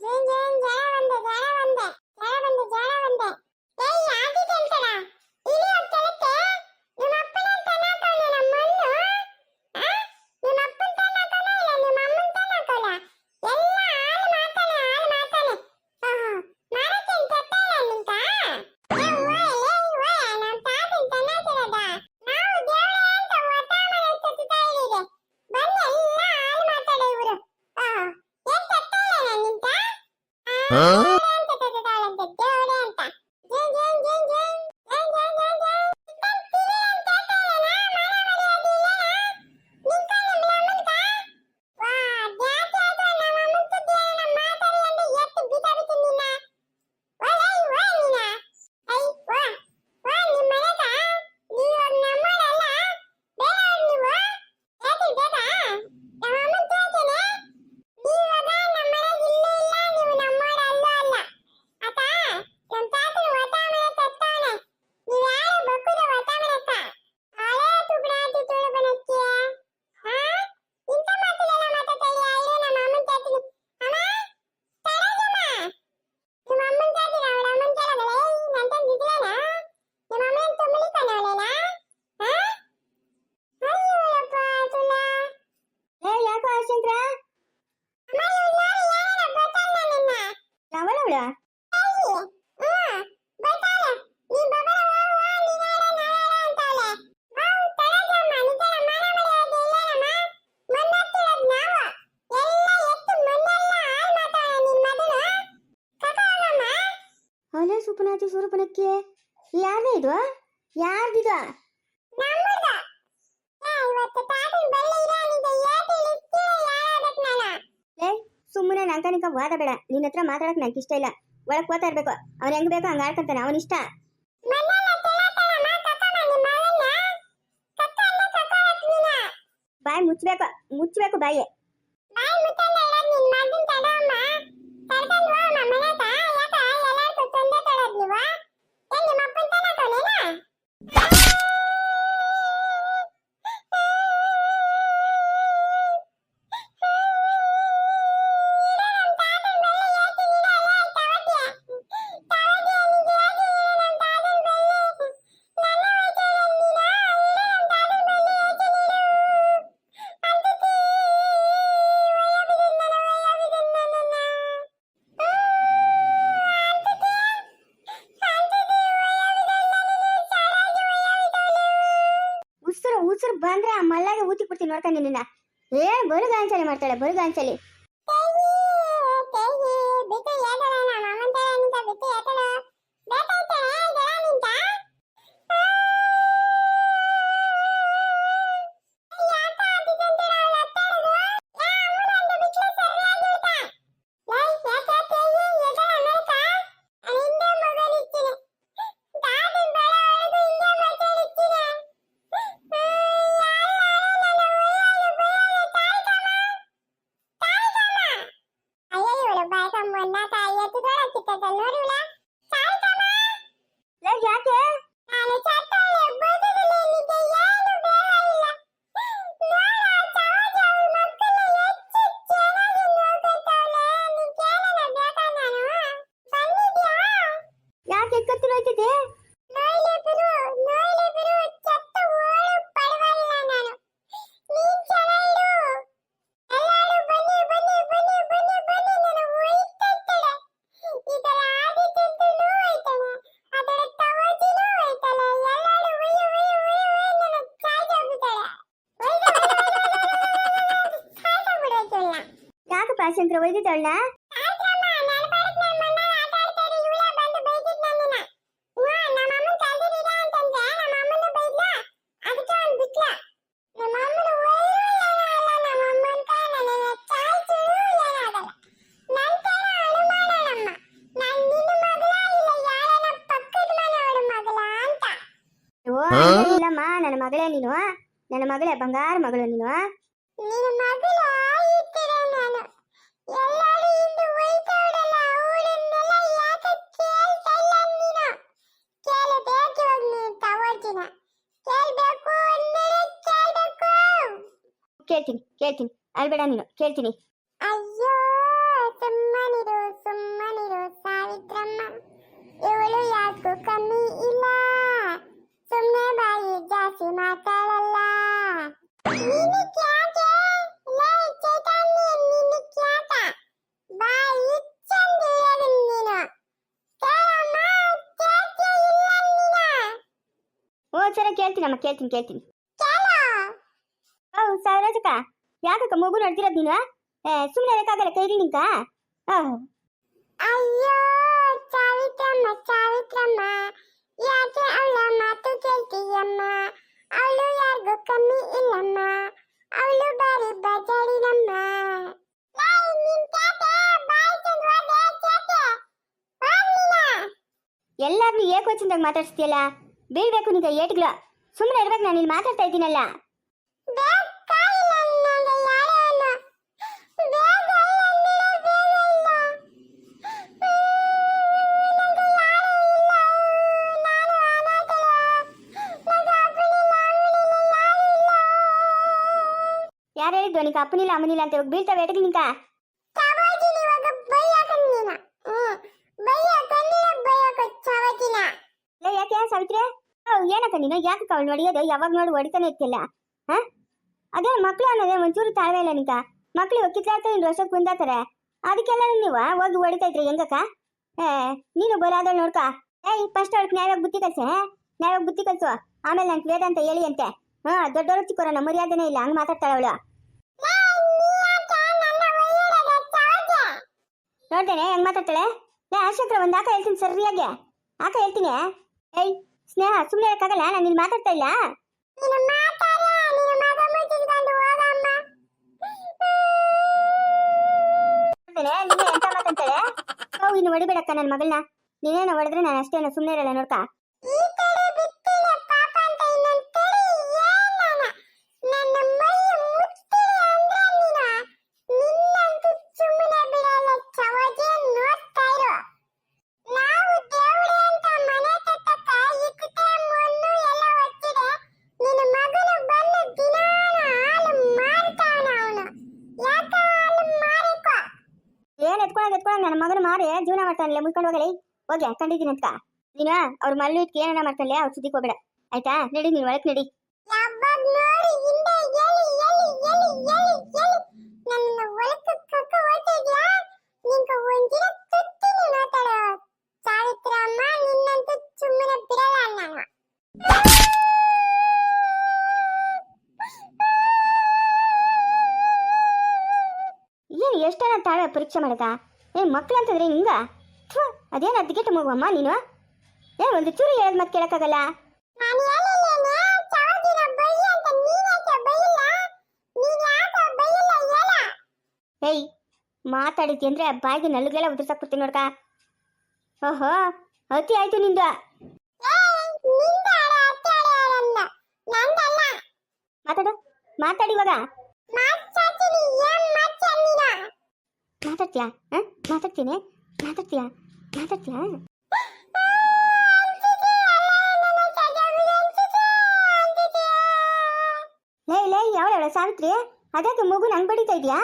ஜெய ஜெய ஜெய வந்த ஜெய வந்த ஜெய வந்த 嗯 ಇದು ಯಾರ್ದಿದು ಸುಮ್ಮನೆ ನಂಕನಿಕ ವಾದ ಬೇಡ. ನಿನ್ನ ಹತ್ರ ಮಾತಾಡಕ್ ನಂಗೆ ಇಷ್ಟ ಇಲ್ಲ. ಒಳಗ್ ಹೋತಾ ಇರ್ಬೇಕು. ಅವ್ನ ಹೆಂಗ್ ಬೇಕೋ ಹಂಗ ಆಡ್ಕೊಂತಾನೆ ಅವನ್ ಇಷ್ಟ. ಬಾಯಿ ಮುಚ್ಚಬೇಕು ಮುಚ್ಚಬೇಕು ಬಾಯಿ. ಬಂದ್ರೆ ಆ ಮಲ್ಲಾಗೆ ಊತಿ ಕೊಡ್ತೀನಿ ನೋಡ್ತಾನೆ ನಿನ್ನ. ಏ ಬರು ಗಾಂಚಲಿ ಮಾಡ್ತಾಳೆ ಬರು ಗಾಂಚಲಿ ಭಾಷೆಂತ್ರ ಒಯ್ದಿದ್ದವಳ ಇಲ್ಲಮ್ಮ ನನ್ನ ಮಗಳೇ ನೀನು ನನ್ನ ಮಗಳೇ ಬಂಗಾರ ಮಗಳು ನೀನು ಅಳ್ಬೇಡ ನೀನು ಕೇಳ್ತೀನಿ ಅಯ್ಯೋ ಸುಮ್ಮನಿರು ಸುಮ್ಮನಿರು ಸಾವಿತ್ರಮ್ಮ ಇವಳು ಯಾಕೂ ಕಮ್ಮಿ ಇಲ್ಲ ಸುಮ್ಮನೆ ಬಾಯಿ ಜಾಸ್ತಿ ಮಾತಾಡಲ್ಲ ನೀನು ಕ್ಯಾಕೆ ಲೈ ಚೈತನ್ಯ ನೀನು ಕ್ಯಾಕ ಬಾಯಿ ಚಂದ ಇರೋದು ನೀನು ಕೇಳಮ್ಮ ಕೇಳ್ತೀಯ ಇಲ್ಲ ನೀನು ಓ ಸರಿ ಕೇಳ್ತೀನಮ್ಮ ಕೇಳ್ತೀನಿ ಕೇಳ್ತೀನಿ ಕೇಳು ಓ ಸೌರಜಕ್ಕ ಯಾಕಕ್ಕ ಮಗು ನೋಡ್ತಿರೋದು ನೀನು? ಸುಮ್ಮನೆ ಇರಕ್ಕಾಗಲ್ಲ ಕೈಲಿ ನಿಂಕ? ಅಯ್ಯೋ ಸಾವಿತ್ರಮ್ಮ ಸಾವಿತ್ರಮ್ಮ ಯಾಕೆ ಅವಳ ಮಾತು ಕೇಳ್ತೀಯಮ್ಮ? ಅವಳು ಯಾರಿಗೂ ಕಮ್ಮಿ ಇಲ್ಲಮ್ಮ. ಅವಳು ಬಾರಿ ಬಜಾರಿನಮ್ಮ. ಎಲ್ಲಾರ್ನು ಏಕೋಚಿಂದಾಗ ಮಾತಾಡ್ಸ್ತೀಯಲ್ಲ? ಬೀಳ್ಬೇಕು ನಿಂಗೆ ಏಟ್ಗಳ. ಸುಮ್ಮನೆ ಇರ್ಬೇಕು ನಾನು ಇಲ್ಲಿ ಮಾತಾಡ್ತಾ ಇದ್ದೀನಲ್ಲ? ಯಾರು ಹೇಳಿದ್ದು? ನಿಂಗೆ ಅಪ್ಪನಿಲ್ಲ ಅಮ್ಮನಿಲ್ಲ ಅಂತ ಹೋಗಿ ಬೀಳ್ತಾವೆ ಎಟಗಿ ನಿಂಕ ಯಾಕೆ ಸಾವಿತ್ರಿ? ಏನಕ್ಕ ನೀನು? ಯಾಕಕ್ಕ ಅವಳು ಹೊಡಿಯೋದು? ಯಾವಾಗ ನೋಡಿ ಹೊಡಿತಾನೆ ಇರ್ತಿಲ್ಲ ಹಾ? ಅದೇ ಮಕ್ಳು ಅನ್ನೋದೇ ಒಂಚೂರು ತಾಳ್ವೆ ಇಲ್ಲ ನಿಂಕ ಮಕ್ಳು ಕಿತ್ತಾಡ್ತಾ ಇನ್ನು ವರ್ಷಕ್ಕೆ ಬಂದಾತಾರೆ ಅದಕ್ಕೆಲ್ಲ ನೀವು ಹೋಗಿ ಹೊಡಿತಾ ಇದ್ರಿ ಹೆಂಗಕ್ಕ? ಏ ನೀನು ಬರೋದಳು ನೋಡ್ಕ. ಏಯ್ ಫಸ್ಟ್ ಅವಳಿಗೆ ನ್ಯಾಯವಾಗಿ ಬುತ್ತಿ ಕಲ್ಸೆ ನ್ಯಾಯವಾಗಿ ಬುತ್ತಿ ಕಲ್ಸು. ಆಮೇಲೆ ನಂಗೆ ವೇದ ಅಂತ ಹೇಳಿ ಅಂತೆ ಹಾ ದೊಡ್ಡವ್ರ ಚಿಕ್ಕವರ ಮರ್ಯಾದೆನೇ ಇಲ್ಲ ಹಂಗೆ ಮಾತಾಡ್ತಾಳೆ ಅವಳು. ನೋಡ್ತೇನೆ ಹೆಂಗ್ ಮಾತಾಡ್ತಾಳೆ? ಲೇ ಆಶಕ್ರ ಒಂದು ಆಕ ಹೇಳ್ತೀನಿ ಸರಿಯಾಗಿ. ಆಕ ಹೇಳ್ತೀನಿ. ಏಯ್ ಸ್ನೇಹ ಸುಮ್ಮನೆ ಹೇಳಕ್ಕಾಗಲ್ಲ ನಾನು ನೀನ್ ಮಾತಾಡ್ತಾ ಇಲ್ಲ? ನೀನು ಎಂತ ಮಾತಂತಾಳೆ ಓ ಇನ್ನು ಹೊಡಿಬೇಡಕ್ಕ ನನ್ನ ಮಗಳನ್ನ ನೀನೇನು ಹೊಡೆದ್ರೆ ನಾನು ಅಷ್ಟೇನು ಸುಮ್ಮನೆ ಇರಲ್ಲ ನೋಡ್ಕ? ಜೀವನ ಮಾಡ್ತಾನಲ್ಲ ಮುಳ್ಕೊಂಡು ಹೋಗಲಿ ಹೋಗಿ ಕಂಡಿದ್ದೀನಿ ಅಂತ. ನೀನು? ಅವ್ರ ಮಲ್ಲು ಇಟ್ಕೆ ಏನಾರ ಮಾಡ್ಕೊಳ್ಳಿ ಅವ್ರ ಸುದ್ದಿಗೆ ಹೋಗ್ಬೇಡ ಆಯ್ತಾ? ನಡಿ ನೀನು ಒಳಕ್ ನಡಿ. ಏನು ಎಷ್ಟನ ತಾಳೆ ಪರೀಕ್ಷೆ ಮಾಡಕ? ಏ ಮಕ್ಳು ಅಂತಂದ್ರೆ ಹಿಂಗ ಥು, ಅದೇನು ಅದ್ಗೆಟ್ಟು ಮಗುವಮ್ಮ ನೀನು? ಏ ಒಂದು ಚೂರು ಹೇಳದ್ ಮತ್ತೆ ಕೇಳಕ್ಕಾಗಲ್ಲ? ಏಯ್ ಮಾತಾಡಿದ್ಯ ಅಂದ್ರೆ ಬಾಯಿಗೆ ನಲ್ಲುಗೆಲ್ಲ ಉದುರ್ಸಕ್ ಬಿಡ್ತೀನಿ ನೋಡ್ಕ. ಓಹೋ ಅತಿ ಆಯ್ತು ನಿಂದು. ಮಾತಾಡು ಮಾತಾಡಿ ಇವಾಗ ಮಾತಾಡ್ತೀನಿ ಏನ್ ಮಾತಾಡ್ ನೀನು ಮಾತಾಡ್ತೀಯಾ? ಮಾತಾಡ್ತೀನಿ? ಮಾತಾಡ್ತೀಯಾ? ಮಾತಾಡ್ತೀಯಾ? ಲೇ ಲೇ ಯಾವಳ ಸಾವಿತ್ರಿ ಅದಕ್ಕೆ ಮಗು ನಂಗೆ ಬಡಿತಾ ಇದೆಯಾ?